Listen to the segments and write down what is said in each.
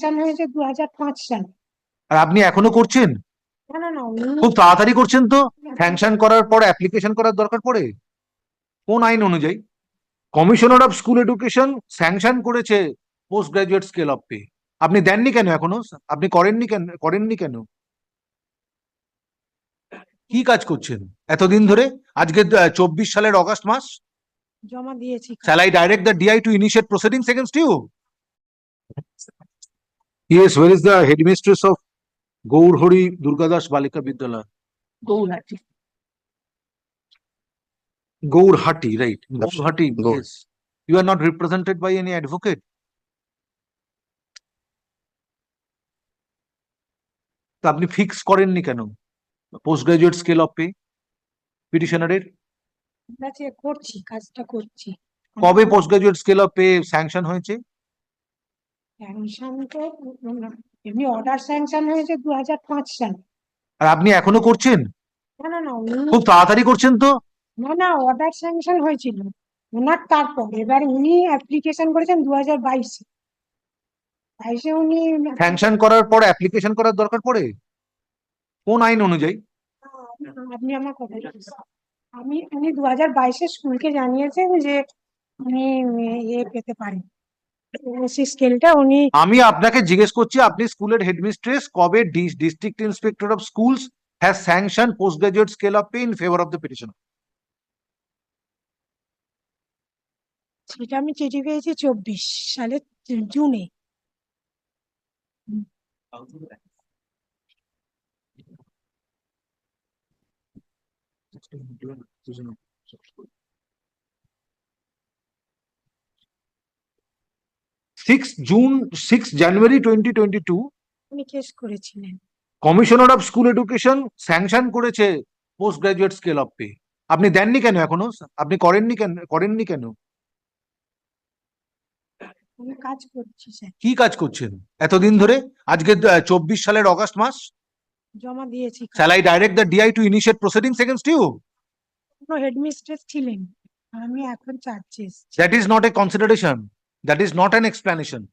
Sanction হয়েছে দু হাজার পাঁচ সালে। আর আপনি এখনও করছেন? না না না খুব তাড়াতাড়ি করছেন তো? স্যাংশন করার পর অ্যাপ্লিকেশন করার দরকার পড়ে? কোন আইন অনুযায়ী? Commissioner of school education sanction করেছে post graduate scale of pay আপনি দেননি কেন এখনও? আপনি করেননি কেন? করেননি কেন? কি কাজ করছেন? এতদিন ধরে? আজকে চব্বিশ সালের অগস্ট মাস? জমা দিয়েছি। I direct the DI to initiate proceedings against you? Yes, where is the headmistress of Gaurhari Durgadas Balika Vidyalaya? গৌরাটি Gaurhati, right? Gaurhati, Gaur. yes. You are not represented by any advocate? তা আপনি fix করেননি কেন post graduate scale of pay পিটিশনারের করছি কাজটা করছি কবে post graduate scale of pay sanction হয়েছে sanction তো এমনি অর্ডার স্যাংশন হয়েছে দু হাজার পাঁচ সালে। আর আপনি এখনও করছেন? না না না উনি খুব তাড়াতাড়ি করছেন তো? না না অর্ডার স্যাংশন হয়েছিল। ওনার তারপর এবার উনি অ্যাপ্লিকেশন করেছেন দু হাজার বাইশে। বাইশে উনি স্যাংশন করার পর অ্যাপ্লিকেশন করার দরকার পড়ে? কোন আইন অনুযায়ী? আপনি আমার কথা আমি উনি দু হাজার বাইশে স্কুলকে জানিয়েছেন যে উনি ইয়ে পেতে পারেন। স্কেলটা উনি আমি আপনাকে জিজ্ঞেস করছি আপনি স্কুলের হেডমিস্ট্রেস কবে district inspector of schools has sanction post graduate scale of pay in favour of the petition সেটা আমি চিঠি পেয়েছি চব্বিশ সালের জুনে। Six June six January twenty twenty two উনি কেস করেছিলেন। Commissioner of school education sanction করেছে post graduate scale of pay আপনি দেননি কেন এখনও? আপনি করেননি কেন করেননি কেন? কাজ করছি স্যার। কি কাজ করছেন? এতদিন ধরে? আজকে চব্বিশ সালের অগস্ট মাস? জমা দিয়েছি। I direct the DI to initiate proceedings against you? কোনো হেডমিস্ট্রেস ছিলেন। আমি এখন চার্জে এসেছি। That is not a consideration. Is not an explanation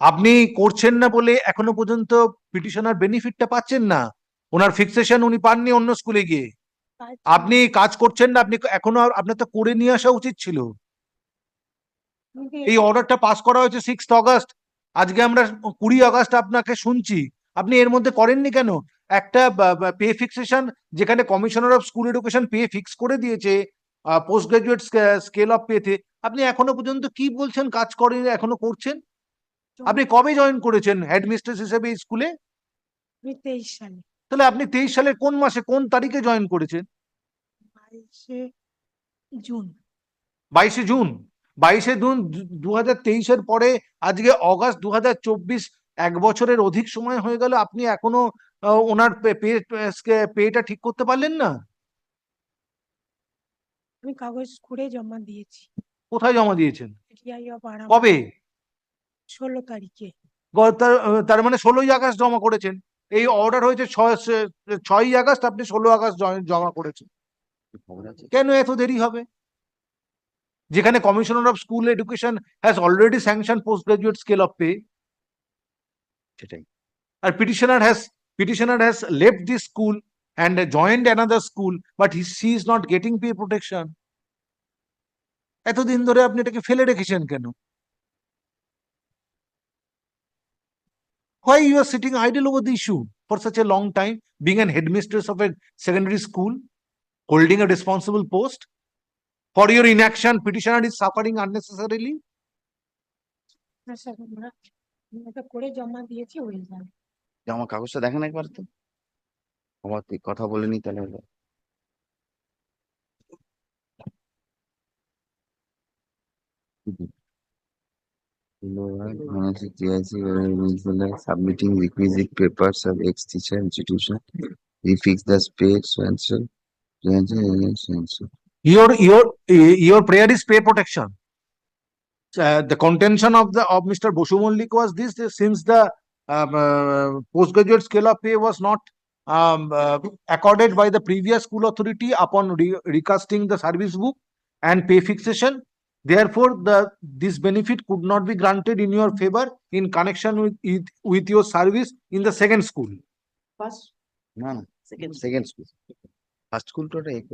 আপনি করছেন না বলে এখনও পর্যন্ত পিটিশনার বেনিফিটটা পাচ্ছেন না। ওনার ফিক্সেশন উনি পাননি অন্য স্কুলে গিয়ে। আপনি কাজ করছেন না আপনি এখনও আপনার তো করে নিয়ে আসা উচিত ছিল। এই অর্ডারটা পাস করা হয়েছে সিক্স অগস্ট আজকে আমরা কুড়ি আগস্ট আপনাকে শুনছি। আপনি এর মধ্যে করেননি কেন? একটা পে ফিক্সেশন যেখানে commissioner of school education pay fix করে দিয়েছে পোস্ট গ্রাজুয়েট স্কেল অফ পেতে আপনি এখনও পর্যন্ত কি বলছেন কাজ করেন এখনও করছেন? আপনি কবে জয়েন করেছেন হেডমিস্ট্রেস হিসেবে স্কুলে তেইশ সালে। তাহলে আপনি তেইশ সালের কোন মাসে কোন তারিখে জয়েন করেছেন? বাইশে জুন। বাইশে জুন। বাইশে জুন দু হাজার তেইশের পরে আজকে অগাস্ট দু হাজার চব্বিশ এক বছরের অধিক সময় হয়ে গেল আপনি এখনও ওনার পেটা ঠিক করতে পারলেন না? আমি কাগজ করে জমা দিয়েছি। কোথায় জমা দিয়েছেন? টিআই অফ আরাম কবে? ষোলো তারিখে। গ- তার তার মানে ষোলোই আগস্ট জমা করেছেন। এই অর্ডার হয়েছে ছয় ছয়ই আগস্ট আপনি ষোলো আগস্ট জ- জমা করেছেন। কেন এত দেরি হবে? যেখানে commissioner of school education has already sanction post graduate scale of pay সেটাই। আর petitioner has petitioner has left this school and joined another school but he she is not getting pay protection এতদিন ধরে আপনি এটাকে ফেলে রেখেছেন কেন why you are sitting idle over the issue for such a long time being an headmistress of a secondary school holding a responsible post for your inaction petitioner is suffering unnecessarily জমা হয়ে কাগজটা দেখেন একবার তো আমার তুই কথা বলে নি তাহলে হলো। Submitting requisite papers of ex-teacher institution, we fix the space, so and so. so and so, so and so. Your, your, eh, your prayer is pay protection. Uh, the contention of the, of Mr. Bosu Mollik was this, that since the um, uh, postgraduate scale of pay was not um, uh, accorded by the previous school authority upon re recasting the service book and pay fixation. Therefore, the this benefit could not be granted in your favor in connection with with, with your service in the second school. First? No, no. Second, second school. First school today.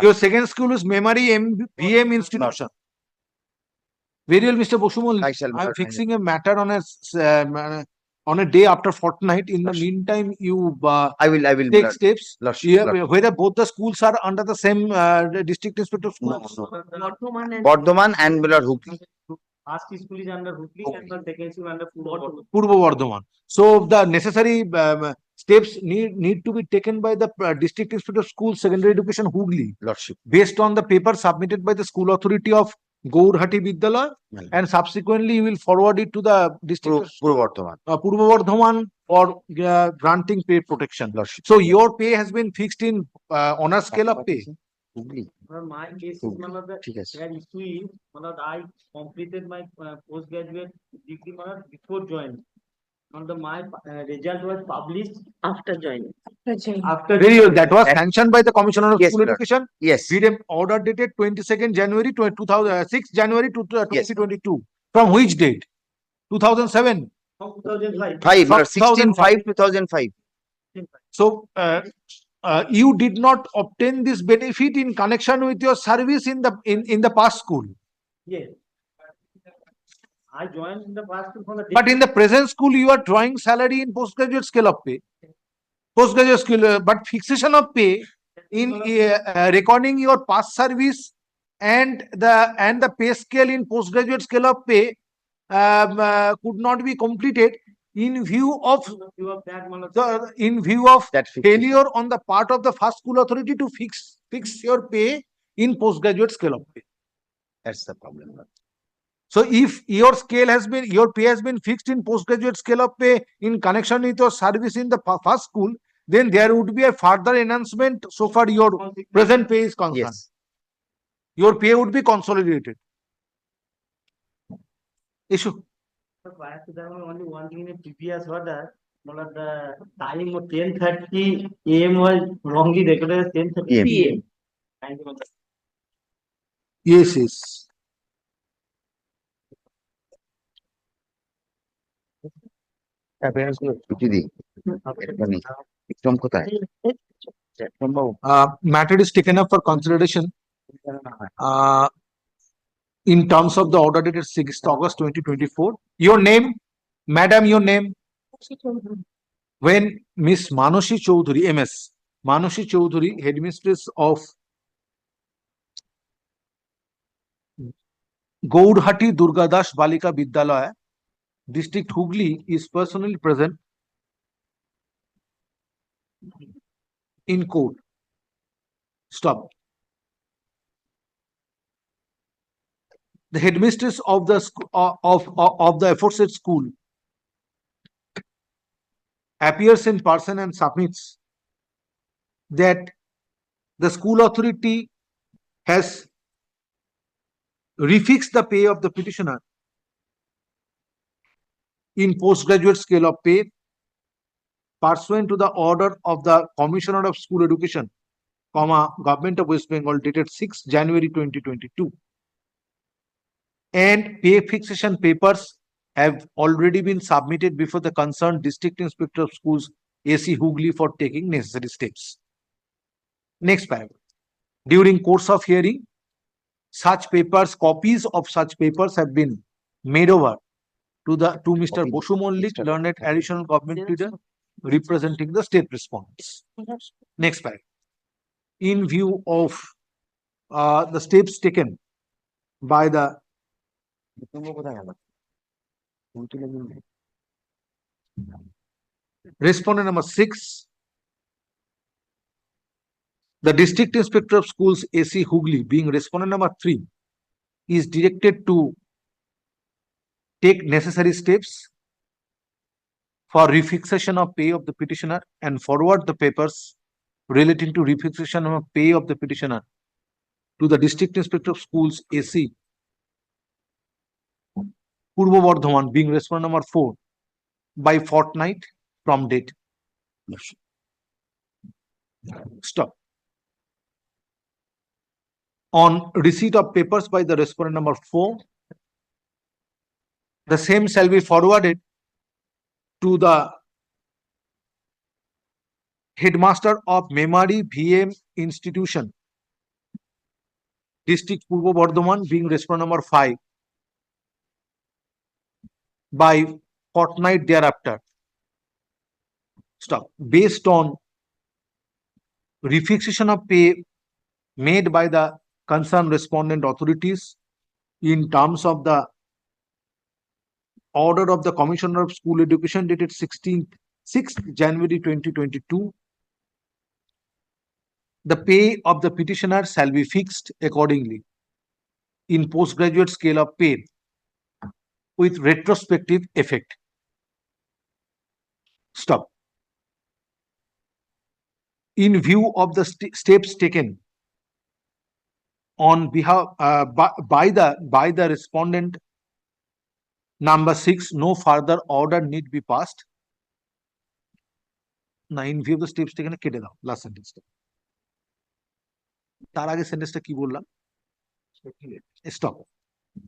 your second school is memory M institution. Very well, Mr. Boshumul, I'm fixing a matter on a uh, on a day after fortnight. In the meantime, you uh, I will I will take steps Lush. Here, Lush. whether both the schools are under the same uh, district inspector school. No, no, no. And Miller Hooghly. Ask school is under Hooghly okay. and the second school under Purbo Bordhoman. So the necessary um, steps need need to be taken by the uh, district inspector school secondary education Hooghly. Lordship. Based on the paper submitted by the school authority of Gourhati বিদ্যালয় and subsequently you will forward it to the district Purba Bardhaman Purba Bardhaman for uh, granting pay protection. So your pay has been fixed in uh, on a scale of pay. My case is I completed my post graduate degree before joining. On the my uh, result was published after joining. After Very well, that was sanctioned by the Commissioner of Yes, School sir. Education. Yes, We have order dated twenty-second January, 2006, uh, January to uh, Yes. twenty twenty-two. From which date? Two thousand seven. from 2005. five, uh, two thousand five. Two thousand five. So, uh, uh, you did not obtain this benefit in connection with your service in the, in, in the past school. Yes. I joined in the past from the. But in the present school, you are drawing salary in postgraduate scale of pay. Postgraduate scale, but fixation of pay in eh, uh, recording your past service and the and the pay scale in postgraduate scale of pay um, uh, could not be completed in view of that, the in view of That failure on the part of the first school authority to fix fix your pay in postgraduate scale of pay. That's the problem. So if your scale has been, your pay has been fixed in postgraduate scale of pay in connection with your service in the first school, then there would be a further enhancement so far your present pay is concerned. Yes Your pay would be consolidated. Issue. Prior to that, only one thing in a previous order, the time of ten thirty AM was wrongly recorded as ten thirty PM. PM. Thank you. Mr. Yes, yes. ছুটি দিই এখানে বিক্রম কোথায় বিক্রম বাবু Uh, matter is taken up for consideration, uh, in terms of the order dated sixth August twenty twenty-four. Your name, madam, your name? when Miss Manoshi Chowdhury, MS, Manoshi Chowdhury, headmistress of Gaudhati Durgadas Balika Vidyalaya, district Hooghly is personally present in court. Stop. The headmistress of the uh, of of of the aforesaid school appears in person and submits that the school authority has refixed the pay of the petitioner in postgraduate scale of pay pursuant to the order of the Commissioner of School Education, comma, Government of West Bengal dated 6 January twenty twenty-two. And pay fixation papers have already been submitted before the concerned District Inspector of Schools, AC Hooghly for taking necessary steps. Next paragraph. During course of hearing, such papers, copies of such papers have been made over to the to Mr. Boshu Monlik, learned additional government leader representing the state response. Next slide. In view of uh, the steps taken by the respondent number six, the district inspector of schools AC Hugli being respondent number three is directed to take necessary steps for refixation of pay of the petitioner and forward the papers relating to refixation of pay of the petitioner to the District Inspector of Schools, AC Purvo Bardhaman, being respondent number four, by fortnight from date. Stop. on receipt of papers by the respondent number four, the same shall be forwarded to the headmaster of Memory VM institution, district Purbo Bardhaman being respondent number five by fortnight thereafter. Stop. Based on refixation of pay made by the concerned respondent authorities in terms of the order of the Commissioner of School Education dated sixteenth, sixth January twenty twenty-two. The pay of the petitioner shall be fixed accordingly in postgraduate scale of pay with retrospective effect. Stop. In view of the st- steps taken on behalf, uh, by, by the, by the respondent number six, no further order need be passed. না in view of the steps এখানে কেটে দাও last সেন্টেন্সটা তার আগে সেন্টেন্সটা কি বললাম stop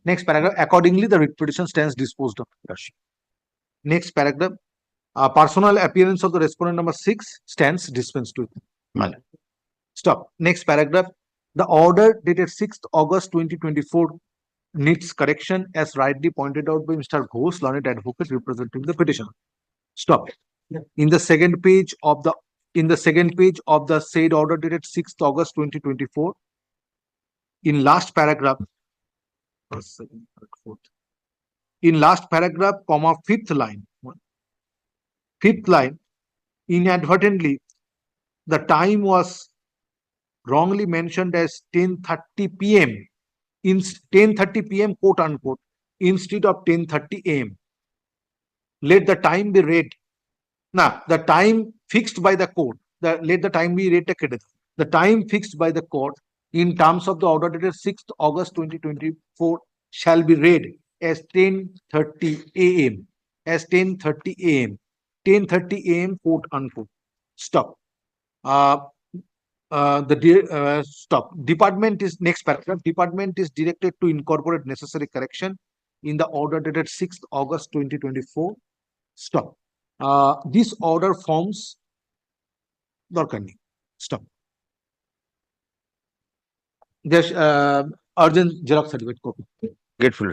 next paragraph accordingly the writ petition stands disposed of next paragraph uh, personal appearance of the respondent number six stands dispensed with. Mal. Stop. Next paragraph. The order dated sixth August twenty twenty-four needs correction as rightly pointed out by Mr. Ghosh, learned advocate representing the petitioner. Stop. In the second page of the, in the second page of the said order dated sixth August twenty twenty-four, in last paragraph. In last paragraph, comma, fifth line, fifth line, inadvertently, the time was wrongly mentioned as ten thirty PM in 10:30 p.m. quote unquote instead of 10:30 a.m. Let the time be read. Now the time fixed by the court. The, let the time be read. The time fixed by the court in terms of the order dated 6th August 2024 shall be read as 10:30 a.m. as 10:30 a.m. 10:30 a.m. quote unquote. Stop. Uh, uh, the, de- uh, stop. Department is, next paragraph, department is directed to incorporate necessary correction in the order dated sixth August twenty twenty-four. Stop. Uh, this order forms দরকার নেই stop. There's uh, urgent xerox certificate copy. Grateful.